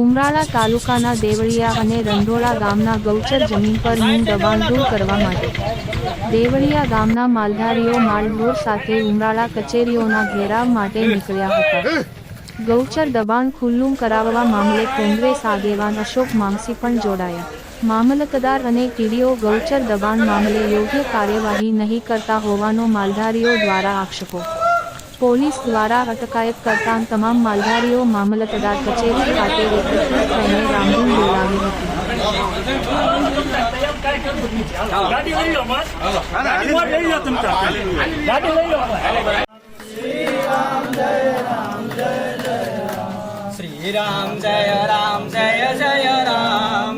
ઉમરાળા તાલુકાના દેવળિયા અને રંધોળા ગામના ગૌચર જમીન પરનું દબાણ દૂર કરવા માટે દેવળિયા ગામના માલધારીઓ માલઢોર સાથે ઉમરાળા કચેરીઓના ઘેરાવ માટે નીકળ્યા હતા. ગૌચર દબાણ ખુલ્લું કરાવવા મામલે કોંગ્રેસ આગેવાન અશોક માંગસી પણ જોડાયા. મામલતદાર અને ટીડીઓ ગૌચર દબાણ મામલે યોગ્ય કાર્યવાહી નહીં કરતા હોવાનો માલધારીઓ દ્વારા આક્ષેપો પોલીસ દ્વારા અટકાયત કરતા તમામ માલધારીઓ મામલતદાર કચેરી ખાતે એકત્રિત થઈને રામધૂન બોલાવી હતી ગાડી લઈ લો બસ ગાડી મોટ લઈ લો તમે તાર. ગાડી લઈ લો શ્રી રામ જય રામ જય જય રામ શ્રી રામ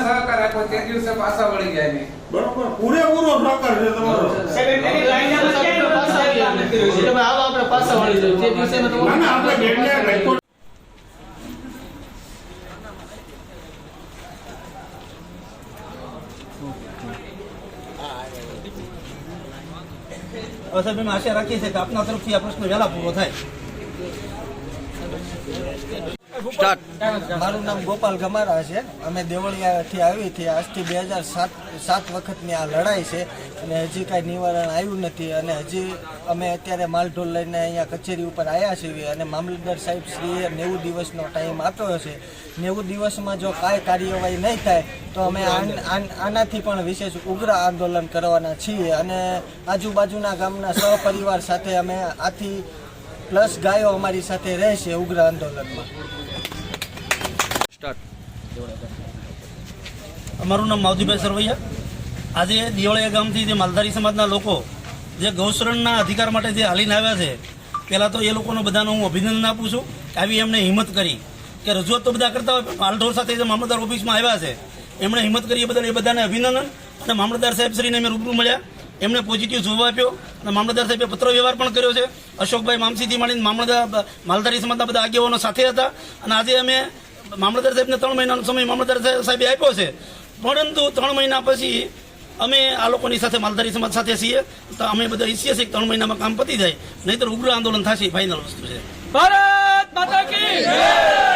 સહકાર આપ્યો તે દિવસે પાછા વળી ગયા નહીં બરોબર પૂરેપૂરો સહકાર છે તમારો. પાછા વળી ના હવે સાહેબ અમે આશા રાખીએ છીએ કે આપના તરફથી આ પ્રશ્ન વહેલા પૂરો થાય. મારું નામ ગોપાલ ગમારા છે. અમે દેવળિયાથી આવી હતી. આજથી બે હજાર સાત સાત વખતની આ લડાઈ છે અને હજી કાંઈ નિવારણ આવ્યું નથી અને હજી અમે અત્યારે માલઢોલ લઈને અહીંયા કચેરી ઉપર આવ્યા છીએ અને મામલતદાર સાહેબ શ્રીએ નેવું દિવસનો ટાઈમ આપ્યો છે. નેવું દિવસમાં જો કાંઈ કાર્યવાહી નહીં થાય તો અમે આન- આન- આનાથી પણ વિશેષ ઉગ્ર આંદોલન કરવાના છીએ અને આજુબાજુના ગામના સહપરિવાર સાથે અમે આથી પ્લસ ગાયો અમારી સાથે રહેશે ઉગ્ર આંદોલનમાં. અમારું નામ માવજીભાઈ સરવૈયા. આજે દિવાળીયા ગામથી જે માલધારી સમાજના લોકો, જે ગૌશરણના અધિકાર માટે જે હાલીને આવ્યા છે, પહેલાં તો એ લોકોનો બધાનો હું અભિનંદન આપું છું આવી એમણે હિંમત કરી. કે રજૂઆત તો બધા કરતા હોય માલઢોર સાથે જે મામલતદાર ઓફિસમાં આવ્યા છે, એમણે હિંમત કરી એ બદલ એ બધાને અભિનંદન અને મામલતદાર સાહેબશ્રીને અમે રૂબરૂ મળ્યા. એમણે પોઝિટિવ જોવા આપ્યો અને મામલતદાર સાહેબે પત્ર વ્યવહાર પણ કર્યો છે. અશોકભાઈ મામસીથી માંડીને મામલતદાર, માલધારી સમાજના બધા આગેવાનો સાથે હતા. અને આજે અમે મામલતદાર સાહેબને ત્રણ મહિનાનો સમય મામલતદાર સાહેબે આપ્યો છે. પરંતુ ત્રણ મહિના પછી અમે આ લોકોની સાથે માલધારી સમાજ સાથે છીએ. તો અમે બધા ઈચ્છીએ છીએ ત્રણ મહિનામાં કામ પતી જાય. નહીતર ઉગ્ર આંદોલન થશે ફાઇનલ વસ્તુ છે. ભારત માતા કી